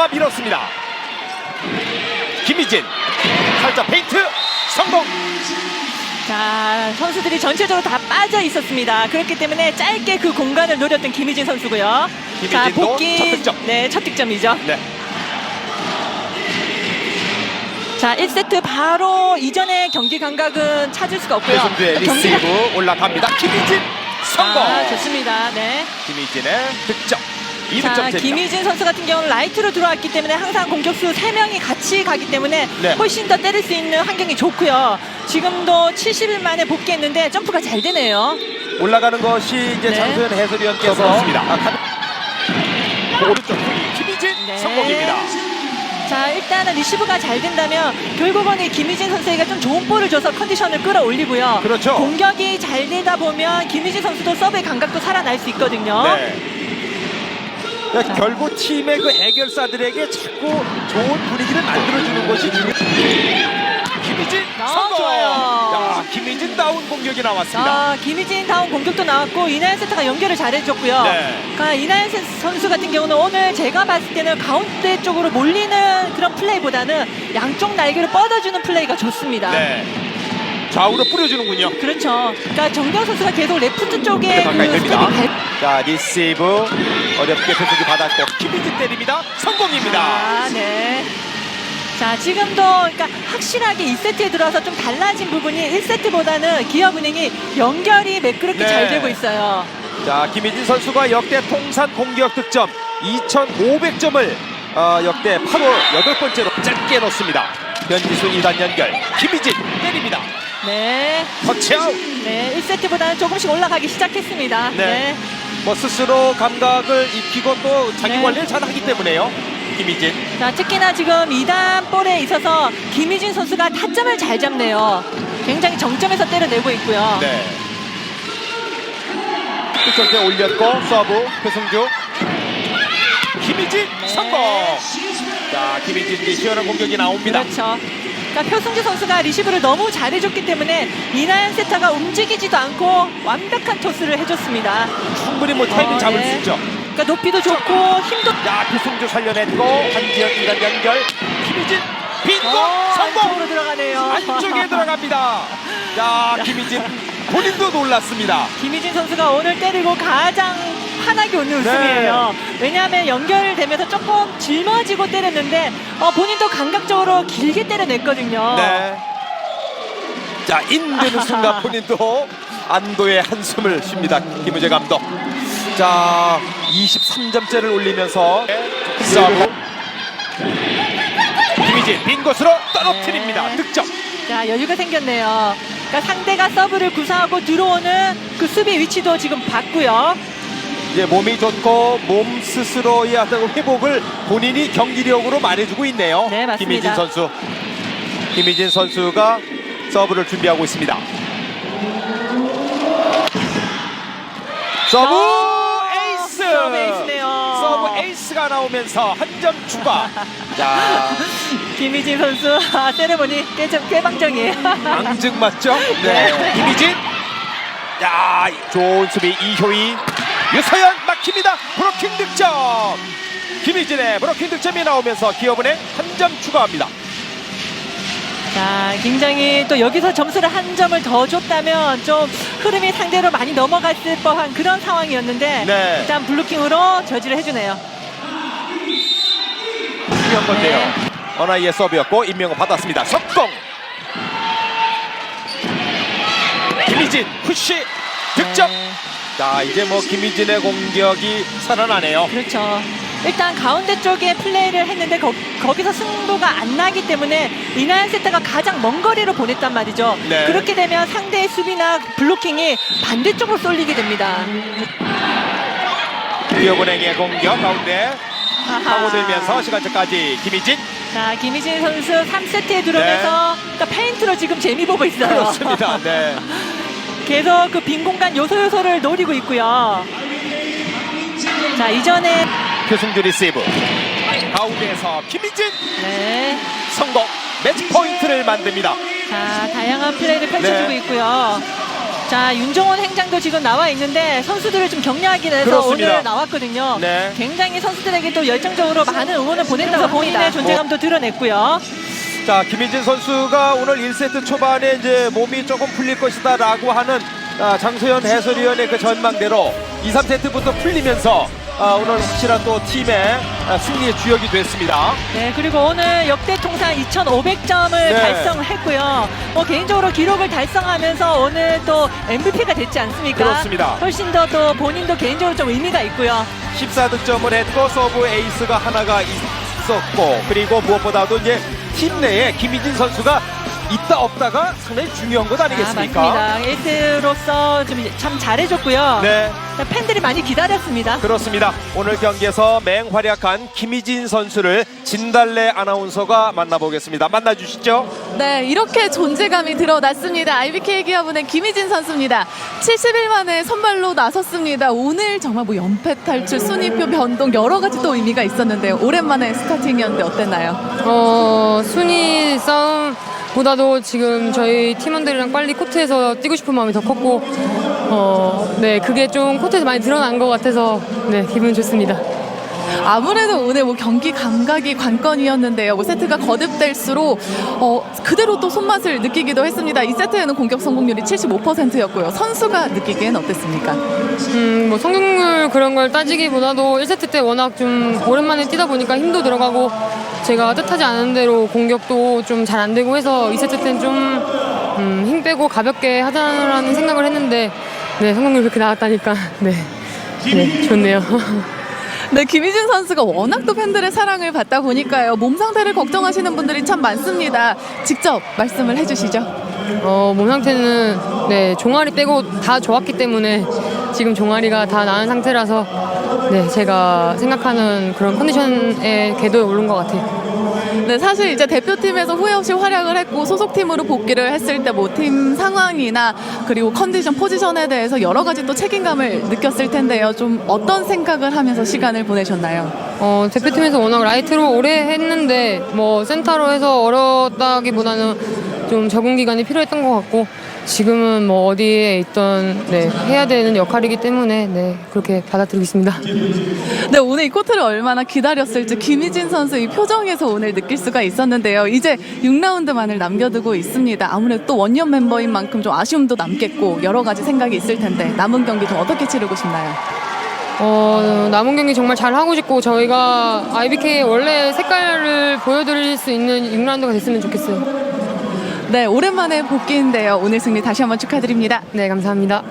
잡아 밀었습니다. 김희진 살짝 페인트 성공. 자, 선수들이 전체적으로 다 빠져 있었습니다. 그렇기 때문에 짧게 그 공간을 노렸던 김희진 선수고요. 자, 김희진도 복귀. 첫 득점. 네, 첫 득점이죠. 네. 자, 1세트 바로 이전의 경기 감각은 찾을 수가 없고요. 최승주의 경기가- 리시브 올라갑니다. 김희진 성공. 아, 좋습니다. 네. 김희진의 득점. 2득점 자. 김희진 선수 같은 경우는 라이트로 들어왔기 때문에 항상 공격수 3명이 같이 가기 때문에 네. 훨씬 더 때릴 수 있는 환경이 좋고요. 지금도 70일 만에 복귀했는데 점프가 잘 되네요. 올라가는 것이 이제 네. 장소연 해설위원께서 그렇습니다. 아, 가- 오른쪽 후위 김희진 네. 성공입니다. 자, 일단은 리시브가 잘 된다면 결국은 이 김희진 선수에게 좀 좋은 볼을 줘서 컨디션을 끌어올리고요. 그렇죠. 공격이 잘 되다 보면 김희진 선수도 서브의 감각도 살아날 수 있거든요. 네. 그러니까 결국 팀의 그 해결사들에게 자꾸 좋은 분위기를 만들어주는 것이 중요. 김희진 아, 성공. 야, 김희진 다운 공격이 나왔습니다. 아, 김희진 다운 공격도 나왔고 이나연 세터가 연결을 잘해줬고요. 네. 그러니까 이나연 선- 선수 같은 경우는 오늘 제가 봤을 때는 가운데 쪽으로 몰리는 그런 플레이보다는 양쪽 날개를 뻗어주는 플레이가 좋습니다. 네. 좌우로 뿌려주는군요. 그렇죠. 그러니까 정경 선수가 계속 레프트 쪽에 그 됩니다. 스텝이 발... 자, 리시브 어렵게 표석이 받았고 김희진 때립니다. 성공입니다. 아, 네. 자, 지금도 그러니까 확실하게 2세트에 들어와서 좀 달라진 부분이 1세트보다는 기업은행이 연결이 매끄럽게 네. 잘 되고 있어요. 자, 김희진 선수가 역대 통산 공격 득점 2,500점을 어, 역대 8호 여덟 번째로 짧게 넣습니다. 변지수 2단 연결. 김희진 때립니다. 네. 터치아웃. 네, 1세트보다는 조금씩 올라가기 시작했습니다. 네. 뭐 스스로 감각을 익히고 또 자기 네. 관리를 잘 하기 때문에요. 김희진. 자, 특히나 지금 2단 볼에 있어서 김희진 선수가 타점을 잘 잡네요. 굉장히 정점에서 때려내고 있고요. 네. 득점대 올렸고 서브 표승주. 김희진 네. 성공. 자, 김희진의 시원한 공격이 나옵니다. 그렇죠. 그러니까 표승주 선수가 리시브를 너무 잘해줬기 때문에 이나연 세타가 움직이지도 않고 완벽한 토스를 해줬습니다. 충분히 뭐 타이밍 어, 잡을 네. 수 있죠. 그러니까 높이도 좋고 힘도 야, 표승주 살려냈고 한지현 2단 연결. 김희진 빈고 어, 성공. 안쪽으로 들어가네요. 안쪽에 들어갑니다. 자, 김희진 본인도 놀랐습니다. 김희진 선수가 오늘 때리고 가장 환하게 웃는 네. 웃음이에요. 왜냐하면 연결되면서 조금 짊어지고 때렸는데 어, 본인도 감각적으로 길게 때려냈거든요. 네. 자, 인되는 순간 본인도 안도의 한숨을 쉽니다. 김우재 감독. 자, 23점째를 올리면서 서브. 김희진 빈 곳으로 떨어뜨립니다. 네. 득점. 자 여유가 생겼네요. 그러니까 상대가 서브를 구사하고 들어오는 그 수비 위치도 지금 봤고요. 이제 몸이 좋고 몸 스스로의 어떤 회복을 본인이 경기력으로 말해주고 있네요. 네, 맞습니다. 김희진 선수. 김희진 선수가 서브를 준비하고 있습니다. 서브 에이스! 어, 서브 에이스네요. 서브 에이스가 나오면서 한 점 추가. 자, 김희진 선수 아, 세레모니 깨, 깨방정이에요. 앙증 맞죠? 네. 김희진. 야, 좋은 수비 이효희. 유서연 막힙니다. 브로킹 득점. 김희진의 브로킹 득점이 나오면서 기업은행 한 점 추가합니다. 자, 굉장히 또 여기서 점수를 한 점을 더 줬다면 좀 흐름이 상대로 많이 넘어갔을 법한 그런 상황이었는데 네. 일단 블루킹으로 저지를 해주네요. 중요한 건데요. 네. 어나이의 서브였고 임명을 받았습니다. 석공. 김희진 푸시 득점. 네. 자 이제 뭐 김희진의 공격이 살아나네요. 그렇죠. 일단 가운데 쪽에 플레이를 했는데 거, 거기서 승부가 안 나기 때문에 이나연 세타가 가장 먼 거리로 보냈단 말이죠. 네. 그렇게 되면 상대의 수비나 블로킹이 반대쪽으로 쏠리게 됩니다. 기업은행의 공격 가운데 하하. 파고들면서 시간차까지 김희진 자, 김희진 선수 3세트에 들어오면서 그러니까 페인트로 지금 재미 보고 있어요. 네. 그렇습니다. 네. 계속 그 빈 공간 요소 요소를 노리고 있고요. 자, 이전에 표승주 리시브 가운데에서 김희진 네. 성공 매치 포인트를 만듭니다. 자, 다양한 플레이를 펼쳐주고 네. 있고요. 자, 윤종원 행장도 지금 나와 있는데 선수들을 좀 격려하기 위해서 그렇습니다. 오늘 나왔거든요. 네. 굉장히 선수들에게 또 열정적으로 많은 응원을 보낸다서 본인의 존재감도 드러냈고요. 자, 김희진 선수가 오늘 1세트 초반에 이제 몸이 조금 풀릴 것이다 라고 하는 아, 장소연 해설위원의 그 전망대로 2, 3세트부터 풀리면서 아, 오늘 확실한 또 팀의 아, 승리의 주역이 됐습니다. 네, 그리고 오늘 역대 통산 2,500점을 네. 달성을 했고요. 뭐 개인적으로 기록을 달성하면서 오늘 또 MVP가 됐지 않습니까? 그렇습니다. 훨씬 더 또 본인도 개인적으로 좀 의미가 있고요. 14득점을 했고 서브 에이스가 하나가 있었고 그리고 무엇보다도 이제 팀 내에 김희진 선수가 있다 없다가 상당히 중요한 것 아니겠습니까? 아, 맞습니다. 에이스로서 좀 참 잘해줬고요. 네. 팬들이 많이 기다렸습니다. 그렇습니다. 오늘 경기에서 맹활약한 김희진 선수를 진달래 아나운서가 만나보겠습니다. 만나주시죠. 네, 이렇게 존재감이 드러났습니다. IBK 기업은행 김희진 선수입니다. 70일 만에 선발로 나섰습니다. 오늘 정말 뭐 연패 탈출, 순위표 변동 여러 가지 또 의미가 있었는데요. 오랜만에 스타팅이었는데 어땠나요? 어, 순위 싸움 보다도 지금 저희 팀원들이랑 빨리 코트에서 뛰고 싶은 마음이 더 컸고, 어, 네, 그게 좀 코트에서 많이 드러난 것 같아서, 네, 기분 좋습니다. 아무래도 오늘 뭐 경기 감각이 관건이었는데요. 뭐 세트가 거듭될수록 어, 그대로 또 손맛을 느끼기도 했습니다. 이 세트에는 공격 성공률이 75%였고요. 선수가 느끼기엔 어땠습니까? 음, 뭐 성공률 그런 걸 따지기보다도 1세트 때 워낙 좀 오랜만에 뛰다 보니까 힘도 들어가고, 제가 뜻하지 않은 대로 공격도 좀 잘 안 되고 해서 2세트 때는 좀, 음, 힘 빼고 가볍게 하자라는 생각을 했는데, 네, 성공률 그렇게 나왔다니까, 네. 네, 좋네요. 네, 김희진 선수가 워낙 또 팬들의 사랑을 받다 보니까요. 몸 상태를 걱정하시는 분들이 참 많습니다. 직접 말씀을 해주시죠. 어, 몸 상태는 네, 종아리 빼고 다 좋았기 때문에 지금 종아리가 다 나은 상태라서 네, 제가 생각하는 그런 컨디션의 궤도에 오른 것 같아요. 네, 사실 이제 대표팀에서 후회 없이 활약을 했고 소속팀으로 복귀를 했을 때 뭐 팀 상황이나 그리고 컨디션 포지션에 대해서 여러 가지 또 책임감을 느꼈을 텐데요. 좀 어떤 생각을 하면서 시간을 보내셨나요? 어, 대표팀에서 워낙 라이트로 오래 했는데 뭐 센터로 해서 어렵다기보다는 좀 적응 기간이 필요했던 것 같고 지금은 뭐 어디에 있던 네, 해야 되는 역할이기 때문에 네, 그렇게 받아들이고 있습니다. 네, 오늘 이 코트를 얼마나 기다렸을지 김희진 선수 이 표정에서 오늘 느낄 수가 있었는데요. 이제 6라운드만을 남겨두고 있습니다. 아무래도 또 원년 멤버인 만큼 좀 아쉬움도 남겠고 여러 가지 생각이 있을 텐데 남은 경기 좀 어떻게 치르고 싶나요? 어, 남은 경기 정말 잘 하고 싶고 저희가 IBK의 원래 색깔을 보여드릴 수 있는 6라운드가 됐으면 좋겠어요. 네, 오랜만에 복귀인데요. 오늘 승리 다시 한번 축하드립니다. 네, 감사합니다.